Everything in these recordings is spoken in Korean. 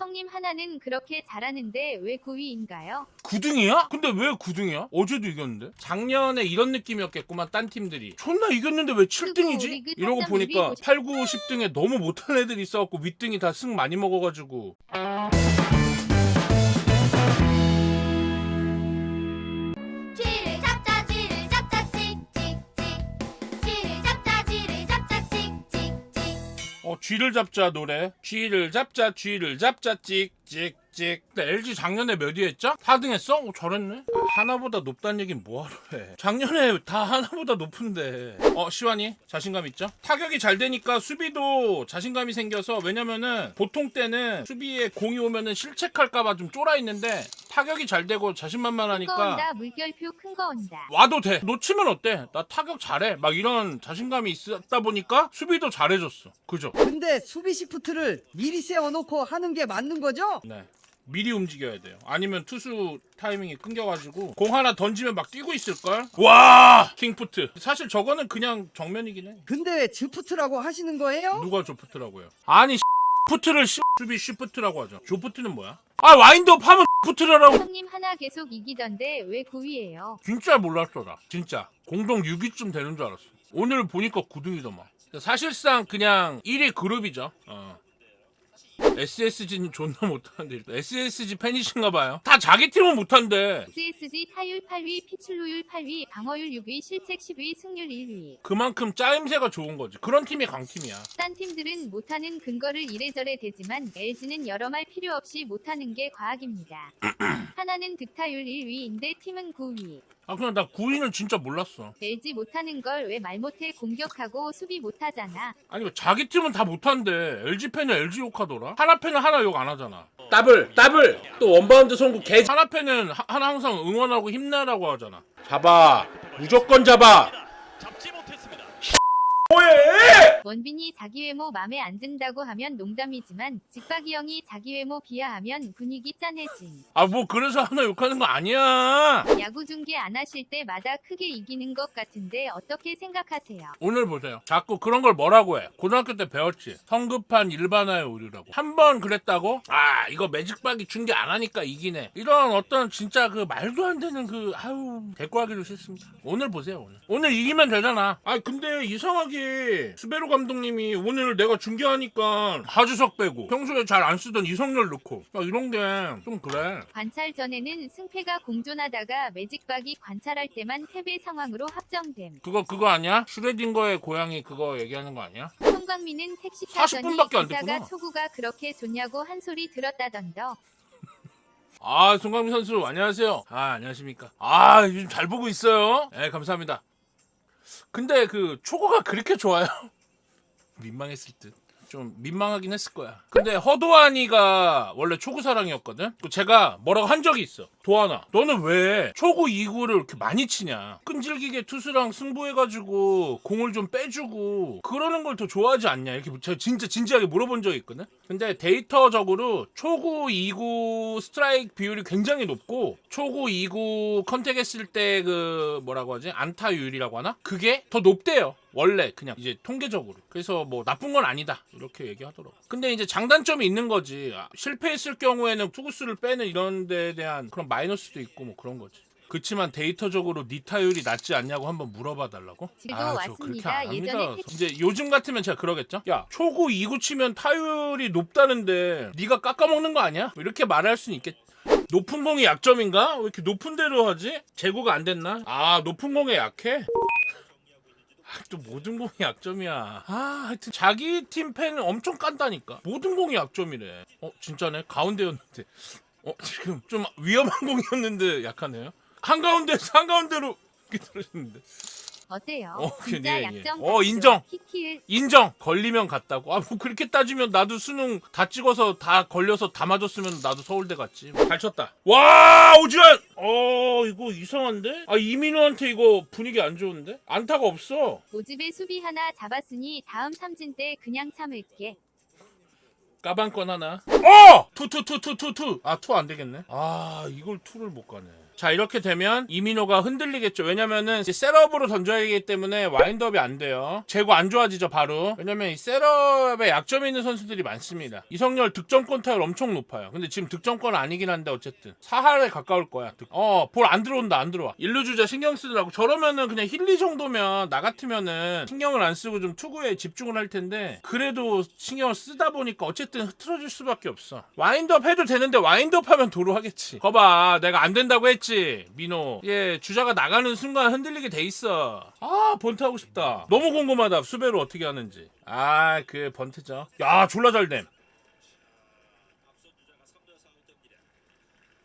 성님 하나는 그렇게 잘하는데 왜 9위인가요? 9등이야? 근데 왜 9등이야? 어제도 이겼는데? 작년에 이런 느낌이었겠구만 딴 팀들이 존나 이겼는데 왜 7등이지? 리그 이러고 보니까 1위 8, 9, 10등에 너무 못한 애들이 있어갖고 윗등이 다 승 많이 먹어가지고 어 쥐를 잡자 노래 쥐를 잡자 쥐를 잡자 찍 찍 찍 근데 LG 작년에 몇 위 했죠? 4등 했어? 어, 잘했네 하나보다 높다는 얘긴 뭐하러 해 작년에 다 하나보다 높은데 어 시완이 자신감 있죠? 타격이 잘 되니까 수비도 자신감이 생겨서 왜냐면은 보통 때는 수비에 공이 오면은 실책할까봐 좀 쫄아 있는데 타격이 잘 되고 큰 거 자신만만하니까 온다 물결표 큰 거 온다. 와도 돼. 놓치면 어때? 나 타격 잘해. 막 이런 자신감이 있었다 보니까 수비도 잘해줬어. 그죠? 근데 수비 시프트를 미리 세워놓고 하는 게 맞는 거죠? 네. 미리 움직여야 돼요. 아니면 투수 타이밍이 끊겨가지고 공 하나 던지면 막 뛰고 있을걸? 와! 킹푸트. 사실 저거는 그냥 정면이긴 해. 근데 왜 주프트라고 하시는 거예요? 누가 조프트라고요? 아니 푸트를 시- 수비 쉬프트라고 하죠. 조프트는 뭐야? 아 와인드업 하면 푸트라라고 성님 하나 계속 이기던데 왜 9위예요? 진짜 몰랐어 나 진짜 공동 6위쯤 되는 줄 알았어 오늘 보니까 9등이더만 사실상 그냥 1위 그룹이죠 어. SSG는 존나 못하는데 SSG 팬이신가 봐요 다 자기 팀은 못한대 CSG 타율 8위, 피출루율 8위, 방어율 6위, 실책 10위, 승률 1위. 그만큼 짜임새가 좋은 거지 그런 팀이 강팀이야 딴 팀들은 못하는 근거를 이래저래 대지만 LG는 여러 말 필요 없이 못하는 게 과학입니다. 하나는 득타율 1위인데 팀은 9위. 아 그냥 나 9위는 진짜 몰랐어. LG 못하는 걸 왜 말 못해 공격하고 수비 못하잖아. 아니 왜 자기 팀은 다 못한대 LG 팬은 LG 욕하더라? 하나 팬은 하나 욕 안 하잖아. 더블 더블! 또 원바운드 송구 개 하나 팬은 하- 하나 항상 응원하고 힘내라고 하잖아. 잡아. 무조건 잡아. 잡지 못 했습니다. 원빈이 자기 외모 맘에 안 든다고 하면 농담이지만 직박이 형이 자기 외모 비하하면 분위기 짠해짐. 아 뭐 그래서 하나 욕하는 거 아니야. 야구 중계 안 하실 때마다 크게 이기는 것 같은데 어떻게 생각하세요? 오늘 보세요. 자꾸 그런 걸 뭐라고 해? 고등학교 때 배웠지. 성급한 일반화의 오류라고. 한 번 그랬다고? 아 이거 매직박이 중계 안 하니까 이기네 이런 어떤 진짜 그 말도 안 되는 그 아유 대꾸하기도 싫습니다. 오늘 보세요 오늘. 오늘 이기면 되잖아. 아 근데 이상하게 수베로 감독님이 오늘 내가 중계하니까 하주석 빼고 평소에 잘 안 쓰던 이성열 넣고 막 이런 게 좀 그래 관찰 전에는 승패가 공존하다가 매직박이 관찰할 때만 패배 상황으로 합정됨. 그거 그거 아니야? 슈레딩거의 고양이 그거 얘기하는 거 아니야? 송광민은 택시 타더니 40분밖에 안 기사가 됐구나. 초구가 그렇게 좋냐고 한 소리 들었다던더. 아, 송강민 선수 안녕하세요. 아, 안녕하십니까. 아, 요즘 잘 보고 있어요. 네, 감사합니다. 근데 그 초고가 그렇게 좋아요? 민망했을 듯. 좀 민망하긴 했을 거야. 근데 허도환이가 원래 초구 사랑이었거든. 그 제가 뭐라고 한 적이 있어. 도환아, 너는 왜 초구 2구를 이렇게 많이 치냐? 끈질기게 투수랑 승부해가지고 공을 좀 빼주고 그러는 걸 더 좋아하지 않냐? 이렇게 제가 진짜 진지하게 물어본 적이 있거든. 근데 데이터적으로 초구 2구 스트라이크 비율이 굉장히 높고 초구 2구 컨택했을 때 그 뭐라고 하지? 안타율이라고 하나? 그게 더 높대요. 원래 그냥 이제 통계적으로 그래서 뭐 나쁜 건 아니다 이렇게 얘기하더라고 근데 이제 장단점이 있는 거지 아, 실패했을 경우에는 투구수를 빼는 이런 데에 대한 그런 마이너스도 있고 뭐 그런 거지 그렇지만 데이터적으로 니 타율이 낮지 않냐고 한번 물어봐 달라고? 지도 아, 저 그렇게 왔습니다. 안 합니다. 예전에 택- 이제 요즘 같으면 제가 그러겠죠? 야, 초구 2구 치면 타율이 높다는데 네가 깎아먹는 거 아니야? 뭐 이렇게 말할 수는 있겠 높은 공이 약점인가? 왜 이렇게 높은 대로 하지? 재고가 안 됐나? 아, 높은 공에 약해? 아, 또 모든 공이 약점이야. 아, 하여튼 자기 팀 팬은 엄청 깐다니까. 모든 공이 약점이래. 어, 진짜네. 가운데였는데. 어, 지금 좀 위험한 공이었는데 약하네요. 한가운데서 한가운데로 이렇게 들어있는데. 어때요? 어, 진짜 예, 예. 약점 어? 인정. 키키을 인정. 걸리면 갔다고. 아 뭐 그렇게 따지면 나도 수능 다 찍어서 다 걸려서 다 맞았으면 나도 서울대 갔지. 잘 쳤다. 와 오지환! 어 이거 이상한데? 아 이민호한테 이거 분위기 안 좋은데? 안타가 없어. 오집에 수비 하나 잡았으니 다음 삼진 때 그냥 참을게. 까방권 하나. 어! 투 투 투 투 투투. 아 투 안 되겠네. 아 이걸 투를 못 가네 자 이렇게 되면 이민호가 흔들리겠죠. 왜냐면은 셋업으로 던져야 하기 때문에 와인드업이 안 돼요. 재고 안 좋아지죠 바로. 왜냐면 이 셋업에 약점이 있는 선수들이 많습니다. 이성열 득점권 타율 엄청 높아요. 근데 지금 득점권 아니긴 한데 어쨌든 사할에 가까울 거야. 어볼 안 들어온다 안 들어와. 일루 주자 신경 쓰더라고. 저러면은 그냥 힐리 정도면 나 같으면은 신경을 안 쓰고 좀 투구에 집중을 할 텐데 그래도 신경을 쓰다 보니까 어쨌든 흐트러질 수밖에 없어. 와인드업 해도 되는데 와인드업 하면 도로 하겠지. 거봐 내가 안 된다고 했지 민호. 예 주자가 나가는 순간 흔들리게 돼 있어. 아 번트 하고 싶다. 너무 궁금하다 수배로 어떻게 하는지. 아 그 번트죠. 야 졸라 잘됨.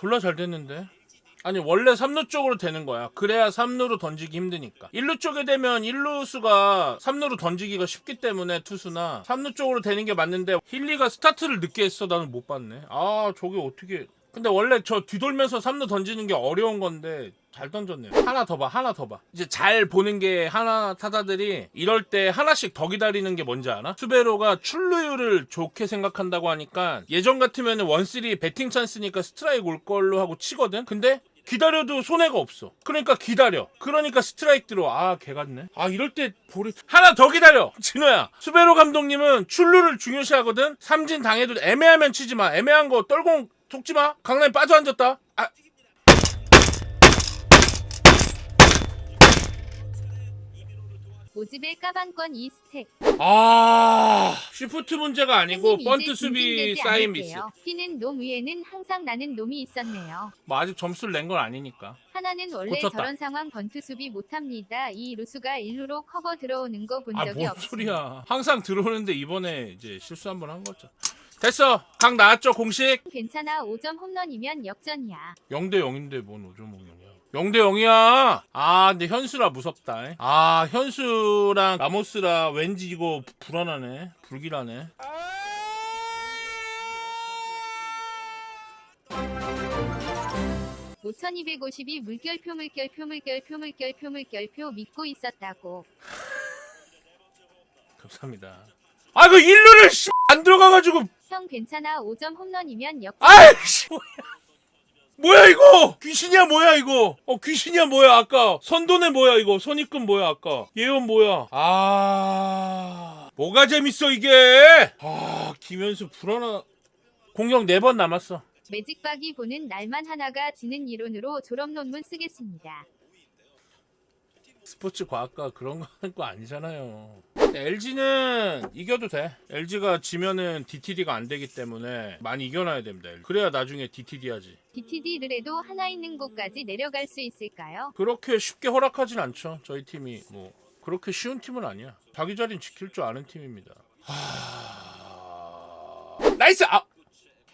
졸라 잘 됐는데. 아니 원래 3루 쪽으로 되는 거야. 그래야 3루로 던지기 힘드니까. 1루 쪽에 되면 1루수가 3루로 던지기가 쉽기 때문에 투수나 3루 쪽으로 되는 게 맞는데 힐리가 스타트를 늦게 했어. 나는 못 봤네. 아 저게 어떻게 근데 원래 저 뒤돌면서 3루 던지는 게 어려운 건데 잘 던졌네요. 하나 더 봐, 하나 더 봐. 이제 잘 보는 게 하나 타자들이 이럴 때 하나씩 더 기다리는 게 뭔지 알아? 수베로가 출루율을 좋게 생각한다고 하니까 예전 같으면 원쓰리 배팅 찬스니까 스트라이크 올 걸로 하고 치거든? 근데 기다려도 손해가 없어. 그러니까 기다려. 그러니까 스트라이크 들어와. 아, 개 같네. 아, 이럴 때 볼이 하나 더 기다려. 진호야. 수베로 감독님은 출루를 중요시 하거든. 삼진 당해도 애매하면 치지 마. 애매한 거 떨공 속지 마. 강남이 빠져 앉았다. 아, 모집의 까방권 2스택. 아, 시프트 문제가 아니고 번트 이제 수비 징징대지 쌓인 미스. 않을게요. 뛰는 놈 위에는 항상 나는 놈이 있었네요. 뭐 아직 점수를 낸 건 아니니까. 하나는 원래 고쳤다. 저런 상황 번트 수비 못합니다. 이 루수가 일루로 커버 들어오는 거 본 아, 적이 뭔 없습니다. 소리야. 항상 들어오는데 이번에 이제 실수 한 번 한 거죠. 됐어. 강 나왔죠, 공식? 괜찮아 5점 홈런이면 역전이야. 0대 0인데 뭔 5점 먹느냐. 0대 0이야. 아, 근데 현수라 무섭다. 아, 현수랑 라모스라 왠지 이거 불안하네. 불길하네. 오 5250이 물결표 물결표 물결표 물결표 물결표 믿고 있었다고. 감사합니다. 아, 그 일루를 씨, 안 들어가가지고 형 괜찮아. 5점 홈런이면 역전. 아이씨! 뭐야 뭐야 이거? 귀신이야 뭐야 이거? 어 귀신이야 뭐야 아까. 선돈의 뭐야 이거? 선입금 뭐야 아까. 예언 뭐야? 아 뭐가 재밌어 이게? 아 김현수 불안하. 공격 4번 남았어. 매직박이 보는 날만 하나가 지는 이론으로 졸업 논문 쓰겠습니다. 스포츠 과학과 그런 거 하는 거 아니잖아요 LG는 이겨도 돼 LG가 지면은 DTD가 안 되기 때문에 많이 이겨놔야 됩니다 그래야 나중에 DTD 하지 DTD를 해도 하나 있는 곳까지 내려갈 수 있을까요? 그렇게 쉽게 허락하진 않죠. 저희 팀이 뭐 그렇게 쉬운 팀은 아니야. 자기 자리는 지킬 줄 아는 팀입니다. 하... 나이스! 아!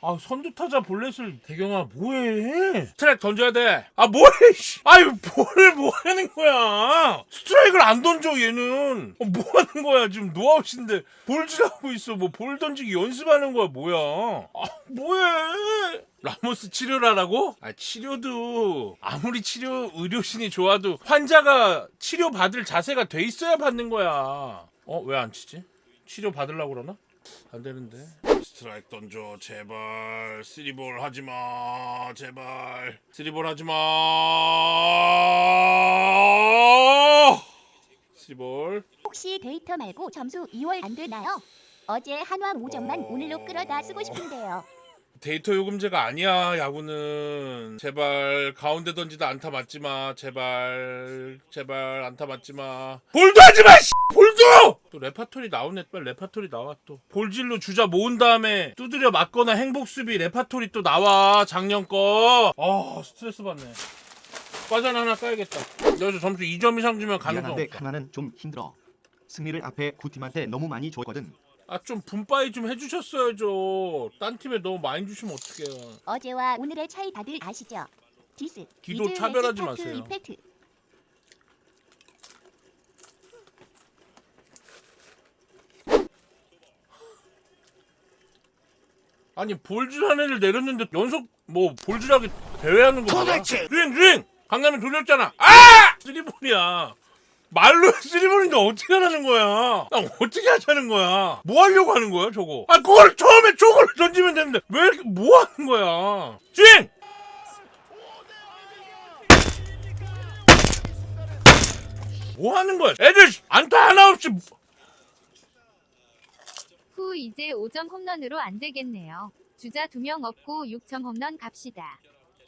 아 선두 타자 볼넷을 대경아 뭐해? 스트라이크 던져야 돼. 아 뭐해? 씨. 아유 뭘 뭐하는 거야? 스트라이크를 안 던져 얘는. 어, 뭐 하는 거야 지금 노아웃인데 볼질하고 있어. 뭐 볼 던지기 연습하는 거야 뭐야? 아 뭐해? 라모스 치료를 하라고? 아 치료도 아무리 치료 의료진이 좋아도 환자가 치료 받을 자세가 돼 있어야 받는 거야. 어 왜 안 치지? 치료 받으려고 그러나? 안 되는데. 스트라이크 던져 제발 쓰리볼 하지 마 제발 쓰리볼 하지 마 쓰리볼 혹시 데이터 말고 점수 2월 안 되나요? 어제 한화 5점만 어. 오늘로 끌어다 쓰고 싶은데요. 데이터 요금제가 아니야 야구는. 제발 가운데 던지다 안타 맞지 마. 제발 제발 안타 맞지 마. 볼도 하지 마 씨! 볼도! 또 레파토리 나오네 빨리 레파토리 나와 또. 볼질로 주자 모은 다음에 두드려 맞거나 행복 수비 레파토리 또 나와 작년 거아 스트레스 받네. 과자 하나 까야겠다. 여기서 점수 2점 이상 주면 가능성 미안한데 없어. 하나는 좀 힘들어. 승리를 앞에 구 팀한테 너무 많이 줬거든. 아 좀 분바이 좀 해주셨어야죠. 딴 팀에 너무 많이 주시면 어떡해요. 어제와 오늘의 차이 다들 아시죠? 디스, 기도 차별하지 마세요. 이펙트. 아니 볼질한 애를 내렸는데 연속 뭐 볼질하게 대회하는 거 봐라 주행 주행 강남에 돌렸잖아. 아! 쓰리볼이야 말로 쓰리버인데 어떻게 하라는 거야? 나 어떻게 하자는 거야? 뭐 하려고 하는 거야, 저거? 아, 그걸 처음에 저걸 던지면 되는데 왜 이렇게 뭐 하는 거야? 주행! 뭐 하는 거야? 애들 안타 하나 없이 뭐- 후 이제 5점 홈런으로 안 되겠네요. 주자 2명 없고 6점 홈런 갑시다.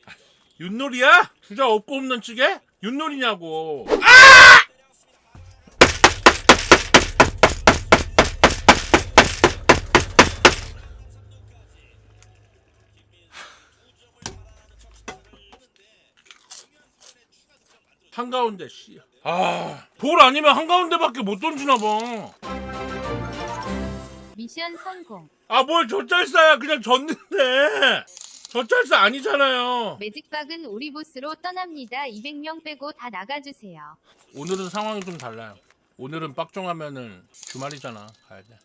아, 윷놀이야? 주자 없고 홈런 찌개? 윷놀이냐고. 아! 한가운데 씨. 아, 볼 아니면 한가운데밖에 못 던지나 봐. 미션 성공. 아, 뭘 젖잘싸야 그냥 졌는데. 젖잘싸 아니잖아요. 매직박은 우리 보스로 떠납니다. 200명 빼고 다 나가주세요. 오늘은 상황이 좀 달라요. 오늘은 빡종하면은 주말이잖아. 가야 돼.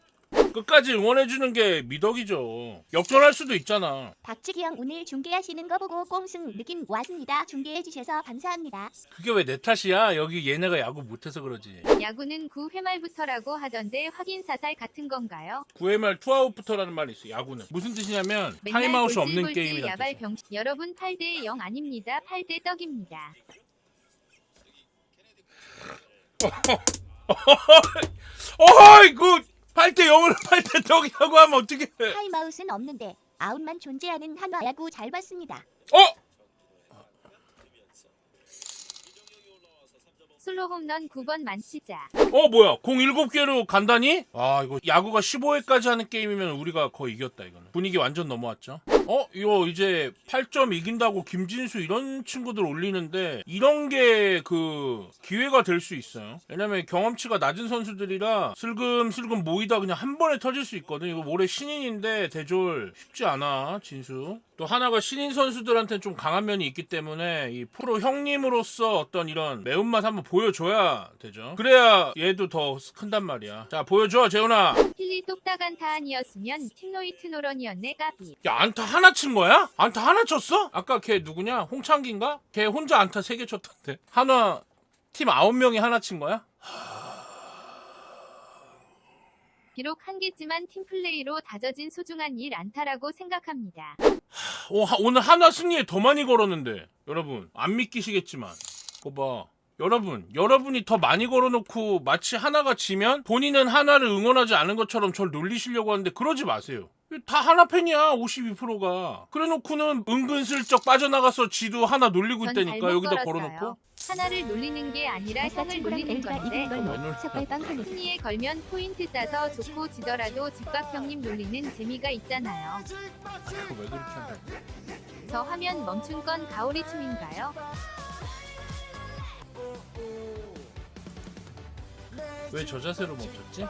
끝까지 응원해주는 게 미덕이죠. 역전할 수도 있잖아. 박치기 형 오늘 중계하시는 거 보고 꽁승 느낌 왔습니다. 중계해 주셔서 감사합니다. 그게 왜 내 탓이야? 여기 얘네가 야구 못해서 그러지. 야구는 9회 말부터라고 하던데 확인 사살 같은 건가요? 9회 말 투아웃부터라는 말이 있어. 야구는 무슨 뜻이냐면 타임아웃이 없는 게임이란 야발. 병 여러분 8대 0 아닙니다. 8대 떡입니다. 어이 그 8대 0을 8대 떡이라고 하면 어떻게? 타임아웃은 없는데 아웃만 존재하는 한화 야구 잘 봤습니다. 어? 슬로 홈런 9번 만치자. 어 뭐야 공 7개로 간다니? 아 이거 야구가 15회까지 하는 게임이면 우리가 거의 이겼다 이거는 분위기 완전 넘어왔죠 어? 이거 이제 8점 이긴다고 김진수 이런 친구들 올리는데 이런 게 그 기회가 될 수 있어요 왜냐면 경험치가 낮은 선수들이라 슬금슬금 모이다 그냥 한 번에 터질 수 있거든 이거 올해 신인인데 대졸 쉽지 않아 진수 또 하나가 신인 선수들한테 좀 강한 면이 있기 때문에 이 프로 형님으로서 어떤 이런 매운맛 한번 보여줘야 되죠. 그래야 얘도 더 큰단 말이야. 자 보여줘 재훈아. 필리 똑딱한 타안이었으면 팀노이트 노런이었네 까비. 야 안타 하나 친 거야? 안타 하나 쳤어? 아까 걔 누구냐? 홍창기인가? 걔 혼자 안타 세 개 쳤던데. 한화 팀 아홉 명이 하나 친 거야? 비록 한 개지만 팀플레이로 다져진 소중한 일 안타라고 생각합니다. 오, 하- 오늘 하나 승리에 더 많이 걸었는데 여러분 안 믿기시겠지만 거봐 여러분 여러분이 더 많이 걸어놓고 마치 하나가 지면 본인은 하나를 응원하지 않은 것처럼 절 놀리시려고 하는데 그러지 마세요 다 하나 팬이야 52%가 그래놓고는 은근슬쩍 빠져나가서 지도 하나 놀리고 전 있다니까 잘못 여기다 걸었어요. 걸어놓고 하나를 놀리는 게 아니라 형을 놀리는 건데 승리에 걸면 포인트 따서 좋고 지더라도 집밥 형님 놀리는 재미가 있잖아요. 그거 왜 그렇게 한다 저 화면 멈춘 건 가오리 춤인가요? 왜 저 자세로 멈췄지?